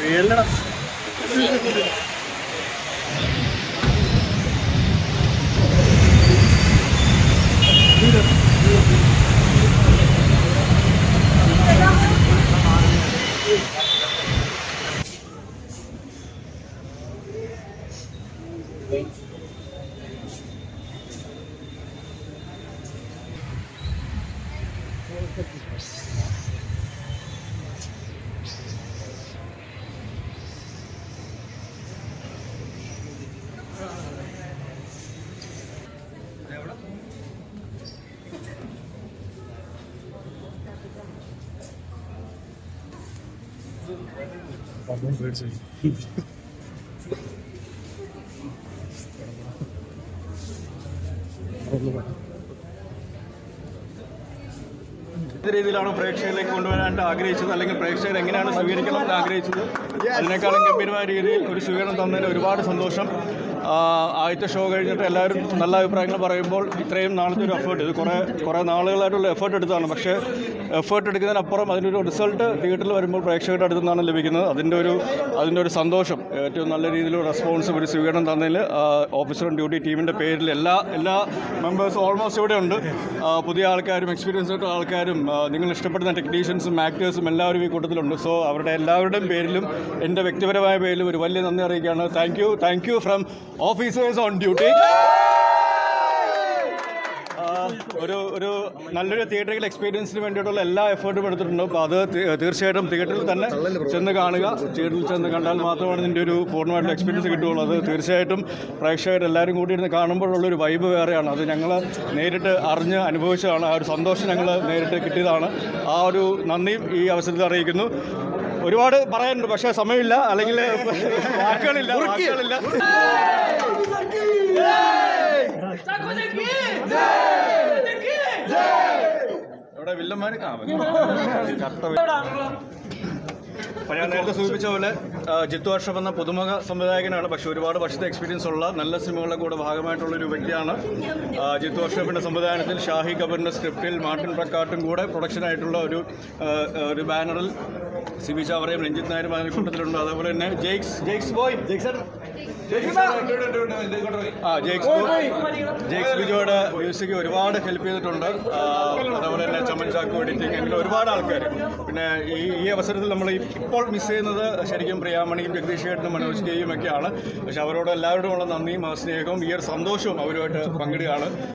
വീഴണം രീതിയിലാണ് പ്രേക്ഷകരിലേക്ക് കൊണ്ടുവരാനായിട്ട് ആഗ്രഹിച്ചത്? അല്ലെങ്കിൽ പ്രേക്ഷകർ എങ്ങനെയാണ് സ്വീകരിക്കണം എന്ന് ആഗ്രഹിച്ചത്? അതിനേക്കാളും ഗംഭീരമായ രീതിയിൽ ഒരു സ്വീകരണം തന്നതിന് ഒരുപാട് സന്തോഷം. ആദ്യത്തെ ഷോ കഴിഞ്ഞിട്ട് എല്ലാവരും നല്ല അഭിപ്രായങ്ങൾ പറയുമ്പോൾ ഇത്രയും നാളത്തെ ഒരു എഫേർട്ട് ഇത് കുറേ കുറേ നാളുകളായിട്ടുള്ള എഫേർട്ട് എടുത്തതാണ്. പക്ഷേ എഫേർട്ട് എടുക്കുന്നതിനപ്പുറം അതിനൊരു റിസൾട്ട് തിയേറ്ററിൽ വരുമ്പോൾ പ്രേക്ഷകരുടെ അടുത്തു നിന്നാണ് ലഭിക്കുന്നത്. അതിന്റെ ഒരു അതിന്റെ ഒരു സന്തോഷം ഏറ്റവും നല്ല രീതിയിൽ റെസ്പോൺസ് ഒരു സ്വീകരണം തന്നതിൽ ഓഫീസർ ഡ്യൂട്ടി ടീമിന്റെ പേരിൽ എല്ലാ എല്ലാ മെമ്പേഴ്സും ഓൾമോസ്റ്റ് ഇവിടെ ഉണ്ട്. പുതിയ ആൾക്കാരും എക്സ്പീരിയൻസ് ആയിട്ടുള്ള ആൾക്കാരും നിങ്ങൾ ഇഷ്ടപ്പെടുന്ന ടെക്നീഷ്യൻസും ആക്ടേഴ്സും എല്ലാവരും ഈ കൂട്ടത്തിലുണ്ട്. സോ അവരുടെ എല്ലാവരുടെയും പേരിലും എന്റെ വ്യക്തിപരമായ പേരിലും ഒരു വലിയ നന്ദി അറിയിക്കുകയാണ്. Thank you thank you from officers on duty ഒരു ഒരു നല്ലൊരു തിയേറ്ററിക്കൽ എക്സ്പീരിയൻസിന് വേണ്ടിയിട്ടുള്ള എല്ലാ എഫേർട്ടും എടുത്തിട്ടുണ്ട്. അപ്പോൾ അത് തീർച്ചയായിട്ടും തിയേറ്ററിൽ തന്നെ ചെന്ന് കാണുക. തിയേറ്ററിൽ ചെന്ന് കണ്ടാൽ മാത്രമാണ് ഇതിന്റെ ഒരു പൂർണമായിട്ടുള്ള എക്സ്പീരിയൻസ് കിട്ടുകയുള്ളൂ. അത് തീർച്ചയായിട്ടും പ്രേക്ഷകർ എല്ലാവരും കൂടി ഇരുന്ന് കാണുമ്പോഴുള്ള ഒരു വൈബ് വേറെയാണ്. അത് ഞങ്ങൾ നേരിട്ട് അറിഞ്ഞ് അനുഭവിച്ചതാണ്. ആ ഒരു സന്തോഷം ഞങ്ങൾ നേരിട്ട് കിട്ടിയതാണ്. ആ ഒരു നന്ദിയും ഈ അവസരത്തിൽ അറിയിക്കുന്നു. ഒരുപാട് പറയാനുണ്ട് പക്ഷേ സമയമില്ല. അല്ലെങ്കിൽ വാക്കുകളില്ല വാക്കുകളില്ല. ഇവിടെ വില്ലന്മാർ നേരത്തെ സൂചിപ്പിച്ച പോലെ ജിത്തു വർഷം എന്ന പുതുമുഖ സംവിധായകനാണ്. പക്ഷെ ഒരുപാട് വർഷത്തെ എക്സ്പീരിയൻസ് ഉള്ള നല്ല സിനിമകളുടെ കൂടെ ഭാഗമായിട്ടുള്ള ഒരു വ്യക്തിയാണ്. ജിത്തു വർഷപ്പിന്റെ സംവിധാനത്തിൽ ഷാഹി കബറിന്റെ സ്ക്രിപ്റ്റിൽ മാർട്ടിൻ പ്രക്കാട്ടും കൂടെ പ്രൊഡക്ഷനായിട്ടുള്ള ഒരു ഒരു ബാനറിൽ സി ബി ചാവറയും രഞ്ജിത് നായരും അതിന് കൂട്ടത്തിലുണ്ട്. അതേപോലെ തന്നെ ജെയ്ക്സ് ജെയ്ക്സ് ബോയ്. ആ ജെയ്ക്സ് ബോയ്. ജെയ്ക്സ് ബിജോയുടെ മ്യൂസിക് ഒരുപാട് ഹെൽപ്പ് ചെയ്തിട്ടുണ്ട്. അതേപോലെ തന്നെ ചമൻ ചാക്ക് എഡിറ്റിംഗ് അങ്ങനെ ഒരുപാട് ആൾക്കാർ പിന്നെ ഈ ഈ അവസരത്തിൽ നമ്മൾ ഇപ്പോൾ മിസ് ചെയ്യുന്നത് ശരിക്കും പ്രിയാമണിയും ജഗദീഷ് ഏട്ടനും മനോജ് കെയും ഒക്കെയാണ്. പക്ഷെ അവരോട് എല്ലാവരോടുമുള്ള നന്ദിയും ആ സ്നേഹവും ഈ ഒരു സന്തോഷവും അവരുമായിട്ട് പങ്കിടുകയാണ്.